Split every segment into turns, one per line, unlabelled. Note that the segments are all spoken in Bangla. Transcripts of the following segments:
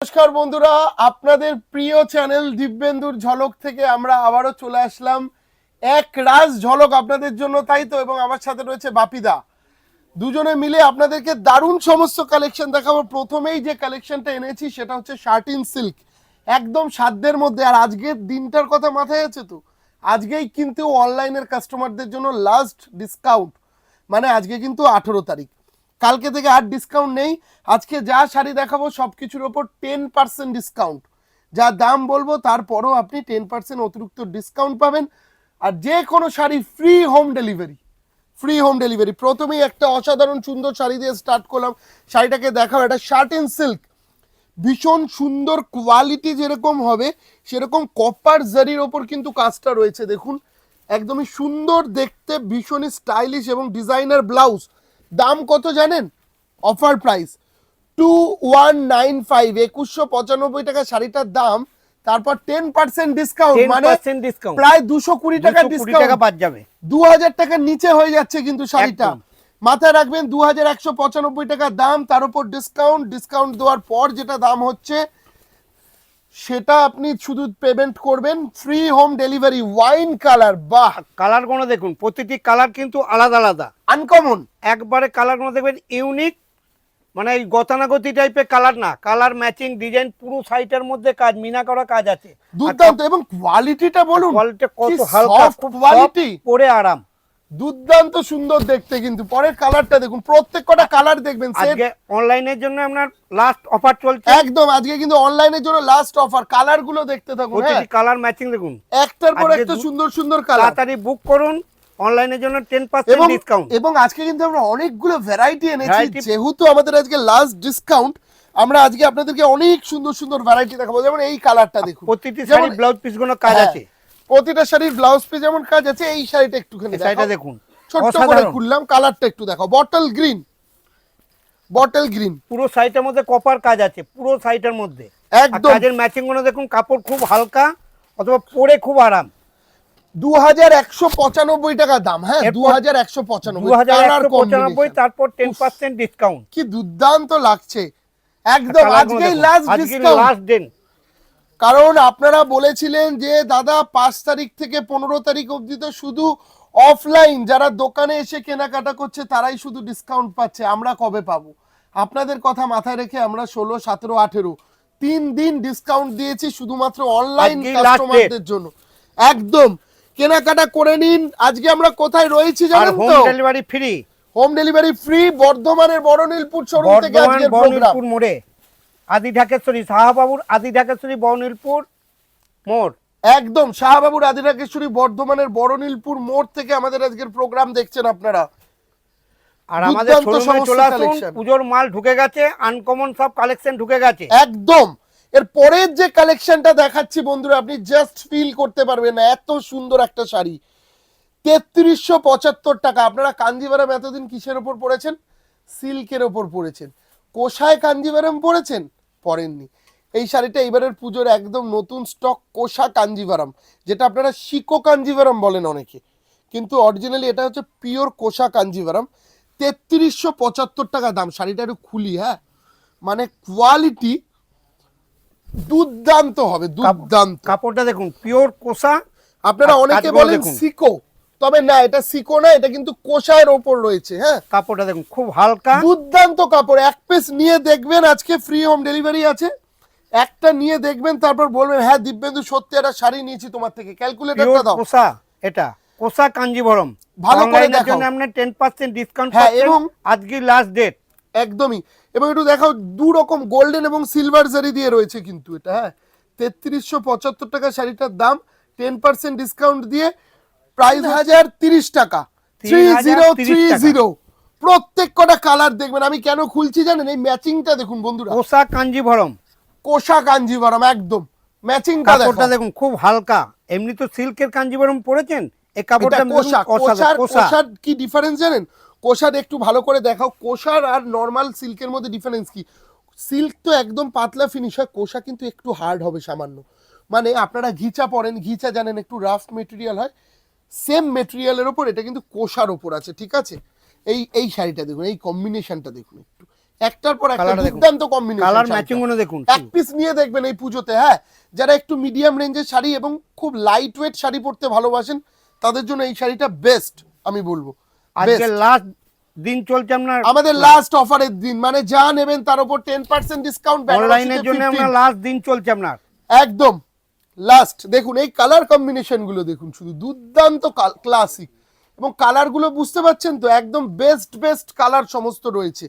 নমস্কার বন্ধুরা, আপনাদের প্রিয় চ্যানেল দিব্যেন্দুর ঝলক থেকে আমরা আবারও চলে আসলাম। এক রাজ ঝলক আপনাদের জন্য, তাই তো? এবং আমার সাথে রয়েছে বাপিদা। দুজনে মিলে আপনাদেরকে দারুণ সমস্ত কালেকশন দেখাবো। প্রথমেই যে কালেকশনটা এনেছি, সেটা হচ্ছে শার্টিন সিল্ক। একদম সাধ্যের মধ্যে। আর আজকের দিনটার কথা মাথায় আছে তো? আজকেই কিন্তু অনলাইনের কাস্টমারদের জন্য লাস্ট ডিসকাউন্ট মানে আজকে কিন্তু আঠেরো তারিখ। কালকে থেকে আর ডিসকাউন্ট নেই। আজকে যা শাড়ি দেখাবো সব কিছুর ওপর টেন পার্সেন্ট ডিসকাউন্ট যা দাম বলব, তারপরও আপনি টেন পার্সেন্ট অতিরিক্ত ডিসকাউন্ট পাবেন। আর যে কোনো sari free home delivery free home delivery প্রথমেই একটা অসাধারণ সুন্দর শাড়ি দিয়ে স্টার্ট করলাম। শাড়িটাকে দেখাও, এটা শার্ট ইন সিল্ক ভীষণ সুন্দর কোয়ালিটি যেরকম হবে, সেরকম কপার জারির ওপর কিন্তু কাজটা রয়েছে, দেখুন। একদমই সুন্দর দেখতে, ভীষণই স্টাইলিশ এবং ডিজাইনার ব্লাউজ দাম কত জানেন? Offer price two one nine five একুশশো পঁচানব্বই টাকা শাড়িটার দাম তারপর টেন পার্সেন্ট ডিসকাউন্ট মানে প্রায় দুশো কুড়ি টাকা
টাকা
ডিসকাউন্ট
যাবে।
দু হাজার টাকার নিচে হয়ে যাচ্ছে কিন্তু শাড়িটা। মাথায় রাখবেন দু হাজার একশো পঁচানব্বই টাকা দাম তার উপর ডিসকাউন্ট ডিসকাউন্ট দেওয়ার পর যেটা দাম হচ্ছে সেটা আপনি শুধু পেমেন্ট করবেন free home delivery wine colour বাহ!
কালারগুলো দেখুন প্রতিটি কালার কিন্তু আলাদা আলাদা।
আনকমন
একবারে কালারগুলো দেখবেন ইউনিক মানে এই গতানাগতি টাইপের কালার না। কালার ম্যাচিং ডিজাইন পুরো সাইটের মধ্যে কাজ মিনা করা কাজ আছে।
দুর্দান্ত! এবং কোয়ালিটিটা বলুন
কোয়ালিটি কত হালকা
soft,
পরে আরাম।
দুর্দান্ত সুন্দর দেখতে কিন্তু। পরের কালারটা দেখুন প্রত্যেক কটা কালার দেখবেন
আজকে অনলাইনের জন্য আপনার লাস্ট অফার চলছে।
একদম আজকে কিন্তু অনলাইনের জন্য লাস্ট অফার কালারগুলো দেখতে থাকুন
প্রতিটি কালার ম্যাচিং দেখুন।
একটার পর একটা সুন্দর সুন্দর কালার
তাড়াতাড়ি বুক করুন অনলাইনের জন্য টেন পার্সেন্ট
এবং
ডিসকাউন্ট
এবং আজকে কিন্তু আমরা অনেকগুলো ভ্যারাইটি এনেছি যেহেতু আমাদের আজকে লাস্ট ডিসকাউন্ট আমরা আজকে আপনাদেরকে অনেক সুন্দর সুন্দর ভ্যারাইটি দেখাবো। যেমন এই কালারটা দেখুন।
প্রতিটি শাড়ি ব্লাউজ পিসগুলো কাজ
হ্যাঁ,
আছে।
প্রতিটা শাড়ির ব্লাউজ পিস যেমন কাজ আছে এই শাড়িটা একটুখানি
শাড়িটা দেখুন।
ছোট্ট করে খুললাম কালারটা একটু দেখো বটল গ্রিন বটল গ্রিন
পুরো সাইটের মধ্যে কপার কাজ আছে পুরো সাইটের মধ্যে।
একদম।
কাজের ম্যাচিংগুলো দেখুন কাপড় খুব হালকা অথবা পরে খুব আরাম।
দু হাজার একশো পঁচানব্বই টাকা দাম হ্যাঁ দু হাজার একশো
দু
পঁচানব্বই
পঁচানব্বই তারপর টেন পার্সেন্ট ডিসকাউন্ট
কি দুর্দান্ত লাগছে। একদম আজকেই লাস্ট ডিসকাউন্ট
লাস্ট দিন
কারণ আপনারা বলেছিলেন যে দাদা পাঁচ তারিখ থেকে পনেরো তারিখ অবধি তো শুধু অফলাইন যারা দোকানে এসে কেনাকাটা করছে তারাই শুধু ডিসকাউন্ট পাচ্ছে। আমরা কবে পাবো? আপনাদের কথা মাথায় রেখে আমরা ষোলো সতেরো আঠেরো তিন দিন ডিসকাউন্ট দিয়েছি শুধুমাত্র অনলাইন কাস্টমারদের জন্য। একদম। কেনাকাটা করে নিন। আজকে আমরা কোথায় রয়েছি জানেন
হোম
তো?
Delivery free
home delivery free বর্ধমানের বড়নীলপুর শোরুম থেকে আজকের প্রোগ্রাম
মোড়ে। আদি ঢাকেশ্বরী সাহাবাবুর আদি ঢাকেশ্বরী বর্ণিলপুর মোড়।
একদম শাহবাবুর আদিরাকেশ্বরী বর্ধমানের বড়নীলপুর মোড় থেকে আমাদের আজকের প্রোগ্রাম দেখছেন আপনারা।
আর আমাদের শোরুমে চলে আসুন। পুজোর মাল ঢুকে গেছে আনকমন সব কালেকশন ঢুকে গেছে।
একদম এর পরের যে কালেকশনটা দেখাচ্ছি বন্ধুরা আপনি জাস্ট ফিল করতে পারবেন না এত সুন্দর একটা শাড়ি। তেত্রিশশো পঁচাত্তর টাকা। আপনারা কাঞ্জিভারাম এতদিন কিসের ওপর পড়েছেন? সিল্কের ওপর পড়েছেন। কোষায় কাঞ্জিভারাম পড়েছেন? পড়েননি এই শাড়িটা এইবারের পুজোর একদম নতুন স্টক কোষা কাঞ্জিভারাম যেটা আপনারা শিকো কাঞ্জিভারাম বলেন অনেকে। কিন্তু অরিজিনালি এটা হচ্ছে পিওর কোষা কাঞ্জিভারাম। তেত্রিশশো পঁচাত্তর টাকা দাম শাড়িটা একটু খুলি হ্যাঁ? মানে কোয়ালিটি দুর্দান্ত হবে দুর্দান্ত।
কাপড়টা দেখুন পিওর কোষা
আপনারা অনেকে বলেন। সিকো তবে না এটা সিকো না এটা কিন্তু কোষায়ের ওপর রয়েছে হ্যাঁ?
কাপড়টা দেখুন খুব হালকা।
দুর্দান্ত কাপড় এক পিস নিয়ে দেখবেন আজকে ফ্রি হোম ডেলিভারি আছে। একটা নিয়ে দেখবেন তারপর বলবেন হ্যাঁ দিব্যেন্দু সত্যি একটা শাড়ি নিয়েছি তোমার থেকে ক্যালকুলেটরটা দাও।
কোষা এটা কোষা কাঞ্জিভরম।
ভালো করে।
জন্য আপনি টেন পার্সেন্ট ডিসকাউন্ট
হ্যাঁ, এবং-
আজকে লাস্ট ডেট
একদমই। এবং একটু দেখাও দু রকম গোল্ডেন এবং সিলভার জারি দিয়ে রয়েছে কিন্তু এটা হ্যাঁ। তেত্রিশশো পঁচাত্তর টাকা শাড়িটার দাম টেন পার্সেন্ট ডিসকাউন্ট দিয়ে প্রাইস হাজার তিরিশ টাকা। থ্রি জিরো থ্রি
3030
জিরো প্রত্যেক কটা কালার দেখবেন। আমি কেন খুলছি জানেন? এই ম্যাচিংটা দেখুন বন্ধুরা।
কোষা কাঞ্জিভরম।
কোষা কাঞ্জিভারম একদম। ম্যাচিংটা
কাপড়টা দেখুন খুব হালকা। এমনি তো সিল্কের কাঞ্জিভরম পরেছেন? এই কাপড়টা
কোষা। কোষার
কোষা।
কোষার কি ডিফারেন্স জানেন? কোষার একটু ভালো করে দেখাও। কোষার আর নর্মাল সিল্কের মধ্যে ডিফারেন্স কি? সিল্ক তো একদম পাতলা ফিনিশ হয়। কোষা কিন্তু একটু হার্ড হবে সামান্য। মানে আপনারা ঘিচা পরেন। ঘিচা জানেন একটু রাফ মেটেরিয়াল হয়। সেম মেটেরিয়ালের ওপর এটা কিন্তু কোষার ওপর আছে ঠিক আছে? এই এই শাড়িটা দেখুন এই কম্বিনেশনটা দেখুন একটু। একটার পর একটা দুর্দান্ত কম্বিনেশন
কালার ম্যাচিংগুলো দেখুন।
এক পিস নিয়ে দেখবেন এই পুজোতে হ্যাঁ? যারা একটু মিডিয়াম রেঞ্জের শাড়ি এবং খুব লাইট ওয়েট শাড়ি পরতে ভালোবাসেন তাদের জন্য এই শাড়িটা বেস্ট আমি বলব।
আজকে লাস্ট দিন চলছে আপনার
আমাদের লাস্ট অফারের দিন মানে যা নেবেন তার উপর টেন পার্সেন্ট ডিসকাউন্ট
অনলাইনের জন্য আমরা লাস্ট দিন চলছে আপনার।
একদম। লাস্ট দেখুন এই কালার কম্বিনেশনগুলো দেখুন শুধু দুর্দান্ত ক্লাসিক এবং কালারগুলো বুঝতে পারছেন তো একদম বেস্ট বেস্ট কালার সমস্ত রয়েছে।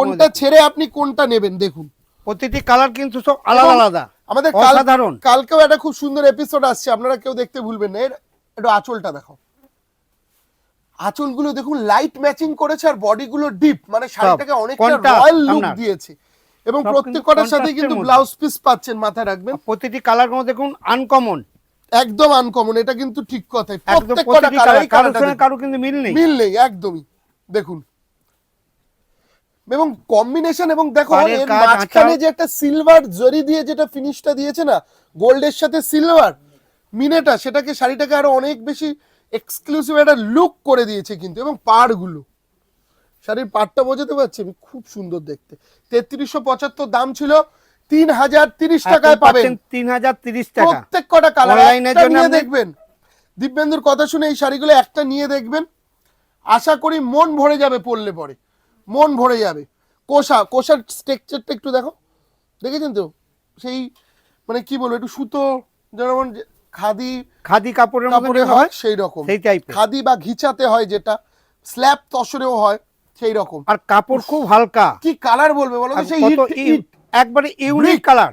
কোনটা ছেড়ে আপনি কোনটা নেবেন দেখুন।
প্রতিটি কালার কিন্তু সব আলাদা আলাদা।
আমাদের
অসাধারণ।
কালকেও একটা খুব সুন্দর এপিসোড আসছে আপনারা কেউ দেখতে ভুলবেন না। এর একটু আঁচলটা দেখো আঁচলগুলো দেখুন লাইট ম্যাচিং করেছে আর বডিগুলো ডিপ মানে শাড়িটাকে অনেকটা রয়্যাল লুক দিয়েছে। এবং
সব
প্রত্যেক
কিন্তু
কটার সাথে কিন্তু। ব্লাউজ পিস পাচ্ছেন মাথায় রাখবেন।
প্রতিটি কালারগুলো দেখুন আনকমন
একদম আনকমন এটা কিন্তু ঠিক কথাই।
একদম
প্রত্যেক কটা
প্রতিটি
কালারই
কালার কারোর সঙ্গে কারও কিন্তু মিল নেই।
মিল নেই একদমই। দেখুন। এবং কম্বিনেশন এবং দেখো এর মাঝখানে যে একটা সিলভার জরি দিয়ে যেটা ফিনিশটা দিয়েছে না গোল্ডের সাথে সিলভার মিনেটা সেটাকে শাড়িটাকে আরও অনেক বেশি এক্সক্লুসিভ একটা লুক করে দিয়েছে কিন্তু এবং পাড়গুলো। শাড়ির পাড়টা বোঝাতে পারছি? আমি খুব সুন্দর দেখতে। তেত্রিশশো পঁচাত্তর দাম ছিল তিন হাজার তিরিশ টাকায় পাবেন।
তিন হাজার তিরিশ টাকা।
প্রত্যেক কটা কালার নিয়ে দেখবেন। দিব্যেন্দুর কথা শুনে এই শাড়িগুলো একটা নিয়ে দেখবেন। আশা করি মন ভরে যাবে পরলে পরে। মন ভরে যাবে। কোষা কোষার স্ট্রাকচারটা একটু দেখো। দেখেছেন তো? সেই মানে কি বলব একটু সুতো যেমন খাদি
খাদি কাপড়ের
কাপড়ে হয় সেই রকম।
সেই
খাদি বা ঘিচাতে হয় যেটা। স্ল্যাব তসরেও হয়। সেই রকম
আর কাপড় খুব হালকা।
কি কালার বলবে বলো তো? সেই।
একবারে ইউনিক কালার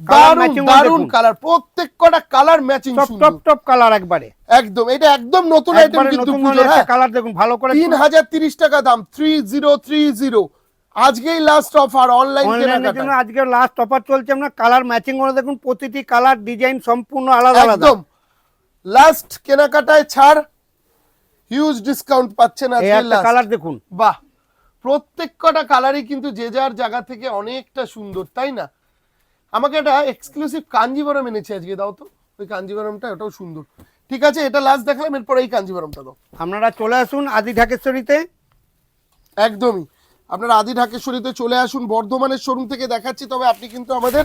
দারুণ দারুণ কালার প্রত্যেক কটা colour matching
top top top colour একবারে।
একদম। এটা একদম নতুন আইটেম কিন্তু পুজোর হ্যাঁ।
কালার দেখুন ভালো করে
টাকা দাম আজকেই লাস্ট অফার অনলাইন
অনলাইনের জন্য আজকে লাস্ট অফার চলছে আমরা। কালার ম্যাচিং করে দেখুন প্রতিটি কালার ডিজাইন সম্পূর্ণ আলাদা আলাদা।
একদম। লাস্ট কেনাকাটায় ছাড় হিউজ ডিসকাউন্ট পাচ্ছেন আজকে
কালার দেখুন।
বাহ। প্রত্যেক কটা কালারই কিন্তু যে যার জায়গা থেকে অনেকটা সুন্দর তাই না? আমাকে একটা এক্সক্লুসিভ কাঞ্জিবরম এনেছে আজকে দাও তো। ওই কাঞ্জিবরমটা ওটাও সুন্দর। ঠিক আছে এটা লাস্ট দেখালাম এরপর এই কাঞ্জিবরমটা দাও।
আপনারা চলে আসুন আদি ঢাকেশ্বরীতে।
একদমই। আপনারা আদি ঢাকেশ্বরীতে চলে আসুন বর্ধমানের শোরুম থেকে দেখাচ্ছি তবে আপনি কিন্তু আমাদের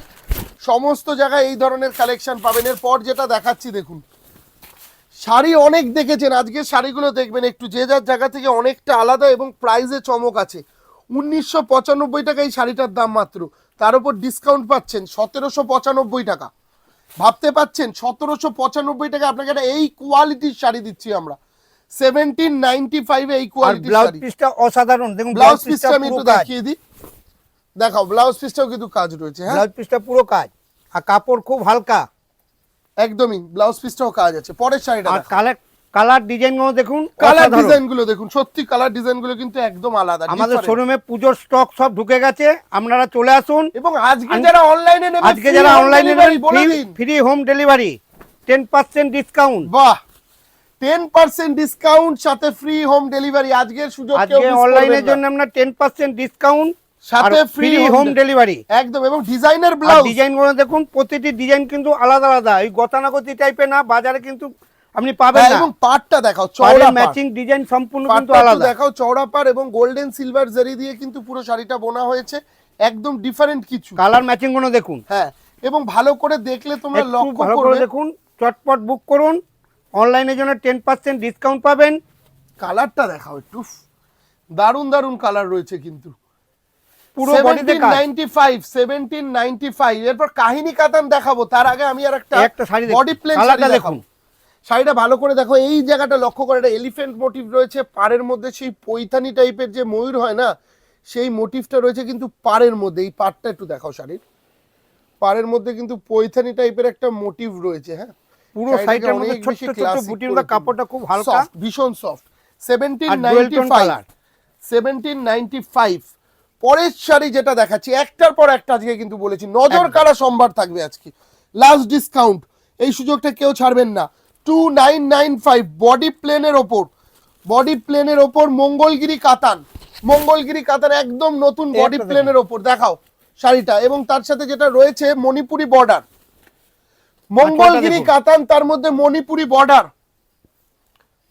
সমস্ত জায়গায় এই ধরনের কালেকশন পাবেন। এরপর যেটা দেখাচ্ছি দেখুন। শাড়ি অনেক দেখেছেন আজকে শাড়িগুলো দেখবেন একটু যে যার জায়গা থেকে অনেকটা আলাদা এবং প্রাইসে চমক আছে। উনিশশো পঁচানব্বই টাকা এই শাড়িটার দাম মাত্র। তার উপর ডিসকাউন্ট পাচ্ছেন সতেরোশো পঁচানব্বই টাকা। ভাবতে পাচ্ছেন সতেরোশো পঁচানব্বই টাকা আপনাকে একটা এই কোয়ালিটির শাড়ি দিচ্ছি আমরা। সেভেন্টিন নাইনটি ফাইভে এই কোয়ালিটির
ব্লাউজ
শাড়ি।
পিসটা অসাধারণ দেখুন
ব্লাউজ পিসটা আমি একটু দেখিয়ে দিই। দেখাও ব্লাউজ পিসটাও কিন্তু কাজ রয়েছে হ্যাঁ।
ব্লাউজ পিসটা পুরো কাজ। আর কাপড় খুব হালকা।
একদমই ব্লাউজ পিসটাও কাজ আছে। পরের শাড়িটা
আর কালার কালার ডিজাইনগুলো দেখুন
কালার। ডিজাইনগুলো দেখুন সত্যি কালার ডিজাইনগুলো কিন্তু একদম আলাদা
আমাদের শোরুমে পুজোর স্টক সব ঢুকে গেছে আপনারা চলে আসুন।
এবং আজকে যারা অনলাইনে নেবে
আজকে যারা অনলাইনে
দিন।
Free home delivery ten percent discount
বাহ! টেন পার্সেন্ট ডিসকাউন্ট সাথে ফ্রি হোম ডেলিভারি আজকের সুযোগ
আজকে অনলাইনের। জন্য আমরা টেন পার্সেন্ট ডিসকাউন্ট
সাথে
ফ্রি হোম ডেলিভারি
একদম এবং ডিজাইনার ব্লাউজ
ডিজাইনগুলো দেখুন প্রতিটি ডিজাইন কিন্তু আলাদা আলাদা। এই গতানাগতি টাইপের না বাজারে কিন্তু আপনি পাবেন না।
হ্যাঁ, এবং পাটটা দেখাও চওড়া
ম্যাচিং ডিজাইন সম্পূর্ণ কিন্তু আলাদা।
দেখাও চওড়া পাড় এবং গোল্ডেন সিলভার জারি দিয়ে কিন্তু পুরো শাড়িটা বোনা হয়েছে। একদম ডিফারেন্ট কিছু।
কালার ম্যাচিংগুলো দেখুন।
হ্যাঁ এবং ভালো করে দেখলে তোমরা লক্ষ্য
ভালো করে দেখুন চটপট বুক করুন। অনলাইনের জন্য টেন পার্সেন্ট ডিসকাউন্ট পাবেন।
কালারটা দেখাও একটু। দারুণ দারুণ কালার রয়েছে কিন্তু। পাড়ের মধ্যে সেই পৈতানি টাইপের যে ময়ূর হয় না সেই মোটিভটা রয়েছে কিন্তু পাড়ের মধ্যে। এই পাড়টা একটু দেখাও শাড়ির। পাড়ের মধ্যে কিন্তু পৈথানি টাইপের একটা মোটিভ রয়েছে হ্যাঁ?
পুরো কাপড়টা খুব
ভালো ভীষণ সফট 1795 1795 পরের শাড়ি যেটা দেখাচ্ছি একটার পর একটা আজকে কিন্তু বলেছি। নজর কাড়া সম্ভার থাকবে আজকে? লাস্ট ডিসকাউন্ট এই সুযোগটা কেউ ছাড়বেন না। Two nine nine five body প্লেনের ওপর। বডি প্লেনের ওপর মঙ্গলগিরি কাতান। মঙ্গলগিরি কাতান একদম নতুন বডি প্লেনের ওপর। দেখাও শাড়িটা। এবং তার সাথে যেটা রয়েছে মণিপুরি বর্ডার মঙ্গলগিরি কাতান তার মধ্যে মণিপুরি বর্ডার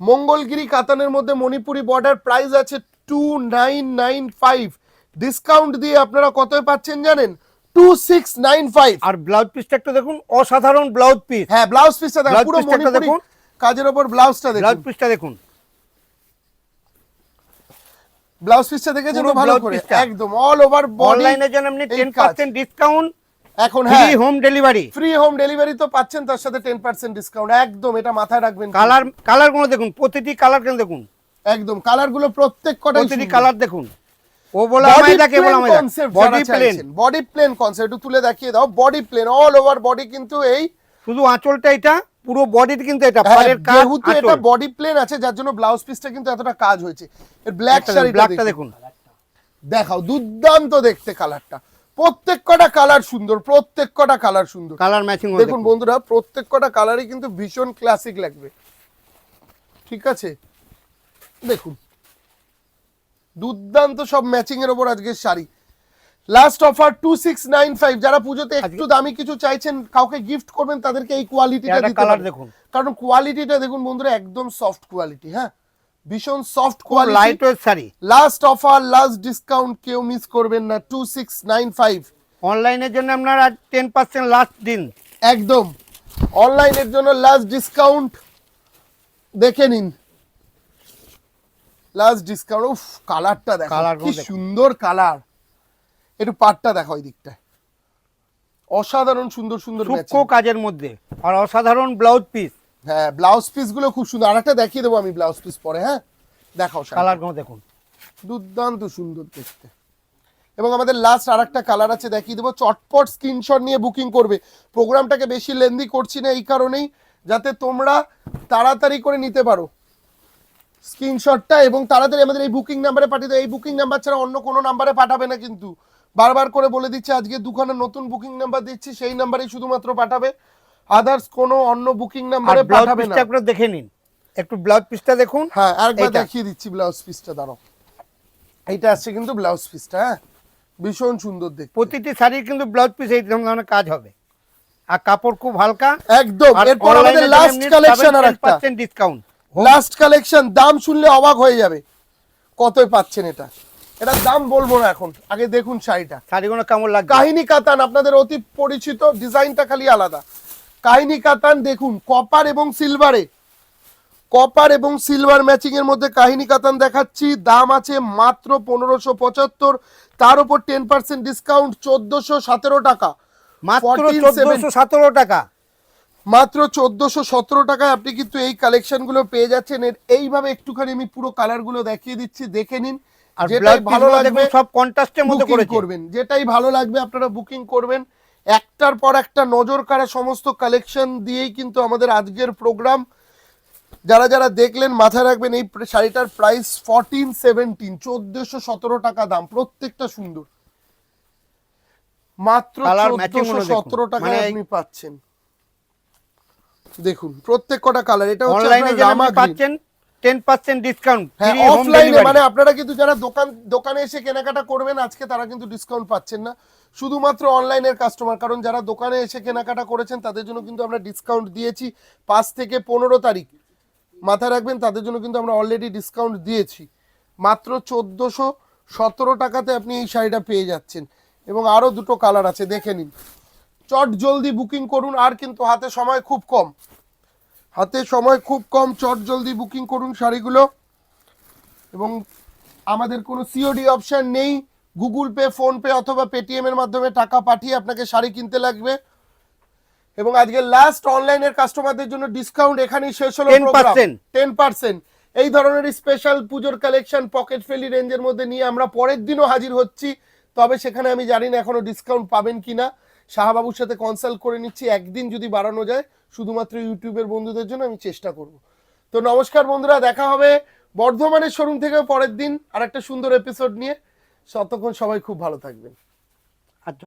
মঙ্গলগিরি কাতানের মধ্যে মণিপুরি বর্ডার প্রাইস আছে two nine nine five discount দিয়ে আপনারা কত পাচ্ছেন জানেন? টু সিক্স নাইন ফাইভ
আর ব্লাউজ পিসটা একটু দেখুন অসাধারণ ব্লাউজ পিস
হ্যাঁ ব্লাউজ পিসটা দেখুন পুরো
দেখুন।
কাজের ওপর ব্লাউজটা
ব্লাউজ
দেখুন।
পিসটা দেখুন।
ব্লাউজ পিসটা দেখেছেন? ভালো করে। একদম অল ওভার
এমনি
এই
টেন পার্সেন্ট ডিসকাউন্ট
এখন
ফ্রি
হ্যাঁ
home delivery
free home delivery তো পাচ্ছেন তার সাথে টেন পার্সেন্ট ডিসকাউন্ট একদম এটা মাথায় রাখবেন
কালার কালারগুলো দেখুন প্রতিটি কালার কেন দেখুন।
একদম কালারগুলো প্রত্যেক কটাই
প্রতিটি কালার দেখুন। ও বলে দেখে বলে আমায় body plain
body plain concept একটু তুলে দেখিয়ে দাও। Body plain all over body কিন্তু এই
শুধু আঁচলটা এটা পুরো বডিতে কিন্তু এটা
হ্যাঁ,
পাড়ের কাজ
যেহেতু এটা বডি প্লেন আছে যার জন্য ব্লাউজ পিসটা কিন্তু এতটা কাজ হয়েছে। এর ব্ল্যাক শাড়িটা
ব্ল্যাকটা
দেখুন। দেখাও দুর্দান্ত দেখতে কালারটা প্রত্যেক কটা কালার সুন্দর প্রত্যেক কটা কালার সুন্দর।
কালার ম্যাচিং
দেখুন বন্ধুরা প্রত্যেক কটা কালারই কিন্তু ভীষণ ক্লাসিক লাগবে। ঠিক আছে? দেখুন। দুর্দান্ত সব ম্যাচিং এর ওপর আজকে sari. Last offer two six nine five যারা পুজোতে একটু দামি কিছু চাইছেন কাউকে গিফট করবেন তাদেরকে এই কোয়ালিটিটা দিতে
কালার দেখুন।
কারণ কোয়ালিটিটা দেখুন বন্ধুরা একদম সফট কোয়ালিটি হ্যাঁ? ভীষণ soft quality light
weight sari.
Last offer last discount কেউ মিস করবেন না টু সিক্স নাইন ফাইভ
অনলাইনের জন্য আপনারা টেন পার্সেন্ট লাস্ট দিন।
একদম। অনলাইনের জন্য লাস্ট ডিসকাউন্ট দেখে নিন। লাস্ট ডিসকাউন্ট উফ কালারটা দেখো কি সুন্দর কালার একটু পাটটা দেখো ওই দিকটায় অসাধারণ সুন্দর সুন্দর
সূক্ষ্ম কাজের মধ্যে। আর অসাধারণ ব্লাউজ পিস
হ্যাঁ ব্লাউজ পিসগুলো খুব সুন্দর। আর একটা দেখিয়ে দেবো আমি ব্লাউজ পিস পরে হ্যাঁ? দেখাও।
কালারগুলো দেখুন।
দুর্দান্ত সুন্দর দেখতে। এবং আমাদের লাস্ট আর একটা কালার আছে দেখিয়ে দেবো। চটপট স্ক্রিনশট নিয়ে বুকিং করবে। প্রোগ্রামটাকে বেশি লেন্দি করছি না এই কারণেই যাতে তোমরা তাড়াতাড়ি করে নিতে পারো। স্ক্রিনশটটা এবং তাড়াতাড়ি আমাদের এই বুকিং নাম্বারে পাঠিয়ে দেবে এই বুকিং নাম্বার ছাড়া অন্য কোনো নাম্বারে পাঠাবে না কিন্তু। বারবার করে বলে দিচ্ছি আজকে দুখানা নতুন বুকিং নাম্বার দিচ্ছি সেই নাম্বারেই শুধুমাত্র পাঠাবে। আদার্স কোনো অন্য বুকিং নাম্বারে পাঠাবে না।
একবার দেখে নিন। একটু ব্লাউজ পিসটা দেখুন।
হ্যাঁ আরেকবার দেখিয়ে দিচ্ছি ব্লাউজ পিসটা দাঁড়াও। এইটা আসছে কিন্তু ব্লাউজ পিসটা হ্যাঁ? ভীষণ সুন্দর দেখতে।
প্রতিটি শাড়ির কিন্তু ব্লাউজ পিস এই ধরনের কাজ হবে। আর কাপড় খুব হালকা।
একদম। এরপর আমাদের লাস্ট কালেকশন আর একটা।
ডিসকাউন্ট
লাস্ট কালেকশন দাম শুনলে অবাক হয়ে যাবে। কতই পাচ্ছেন এটা? এটার দাম বলব না এখন। আগে দেখুন শাড়িটা।
শাড়িগুলো কেমন লাগবে
কাহিনী কাতান আপনাদের অতি পরিচিত ডিজাইনটা খালি আলাদা। কাহিনী কাতান দেখুন কপার এবং সিলভারে কপার এবং সিলভার ম্যাচিং এর মধ্যে কাহিনী কাতান দেখাচ্ছি। দাম আছে মাত্র পনেরোশো পঁচাত্তর। তার উপর টেন পার্সেন্ট ডিসকাউন্ট চোদ্দশো সতেরো টাকা।
মাত্র
14,
চোদ্দশো সতেরো টাকা।
মাত্র চোদ্দশো সতেরো টাকায় আপনি কিন্তু এই কালেকশনগুলো পেয়ে যাচ্ছেন। এর এইভাবে একটুখানি আমি পুরো কালারগুলো দেখিয়ে দিচ্ছি দেখে নিন।
আর
যেটাই ভালো লাগবে
সব কন্ট্রাস্টের মধ্যে
করবেন। যেটাই ভালো লাগবে আপনারা বুকিং করবেন। একটার পর একটা নজর কাড়া সমস্ত কালেকশন দিয়েই কিন্তু আমাদের আজকের প্রোগ্রাম যারা যারা দেখলেন মাথায় রাখবেন এই শাড়িটার প্রাইস ফোরটিন সেভেন্টিন চোদ্দশো সতেরো টাকা দাম প্রত্যেকটা সুন্দর। মাত্র চোদ্দশো সতেরো টাকায়
মানে-
আপনি পাচ্ছেন। দেখুন প্রত্যেক কটা কালার এটা হচ্ছে
অনলাইনে
green।
পাচ্ছেন ten percent discount free home
অফলাইনে মানে আপনারা কিন্তু যারা দোকান দোকানে এসে কেনাকাটা করবেন আজকে তারা কিন্তু ডিসকাউন্ট পাচ্ছেন না। শুধুমাত্র অনলাইনের কাস্টমার কারণ যারা দোকানে এসে কেনাকাটা করেছেন তাদের জন্য কিন্তু আমরা ডিসকাউন্ট দিয়েছি পাঁচ থেকে পনেরো তারিখ। মাথায় রাখবেন তাদের জন্য কিন্তু আমরা অলরেডি ডিসকাউন্ট দিয়েছি। মাত্র চোদ্দোশো সতেরো টাকাতে আপনি এই শাড়িটা পেয়ে যাচ্ছেন। এবং আরও দুটো কালার আছে দেখে নিন। চট জলদি বুকিং করুন আর কিন্তু হাতে সময় খুব কম। হাতে সময় খুব কম চট জলদি বুকিং করুন শাড়িগুলো। এবং আমাদের কোনো সিওডি অপশান নেই। গুগল পে ফোন পে অথবা পেটিএম এর মাধ্যমে টাকা পাঠিয়ে আপনাকে শাড়ি কিনতে লাগবে। এবং আজকে লাস্ট অনলাইনের কাস্টমারদের জন্য ডিসকাউন্ট এখানেই শেষ হলো
10%
টেন পার্সেন্ট এই ধরনের স্পেশাল পুজোর কালেকশন পকেট ফেলি রেঞ্জের মধ্যে নিয়ে আমরা পরের দিনও হাজির হচ্ছি। তবে সেখানে আমি জানি না এখনও ডিসকাউন্ট পাবেন কিনা। শাহবাবুর সাথে কনসাল্ট করে নিচ্ছি, একদিন যদি বাড়ানো যায়, শুধুমাত্র ইউটিউবের বন্ধুদের জন্য আমি চেষ্টা করব। তো নমস্কার বন্ধুরা, দেখা হবে বর্ধমানের শোরুম থেকে পরের দিন আর একটা সুন্দর এপিসোড নিয়ে। ততক্ষণ সবাই খুব ভালো থাকবেন।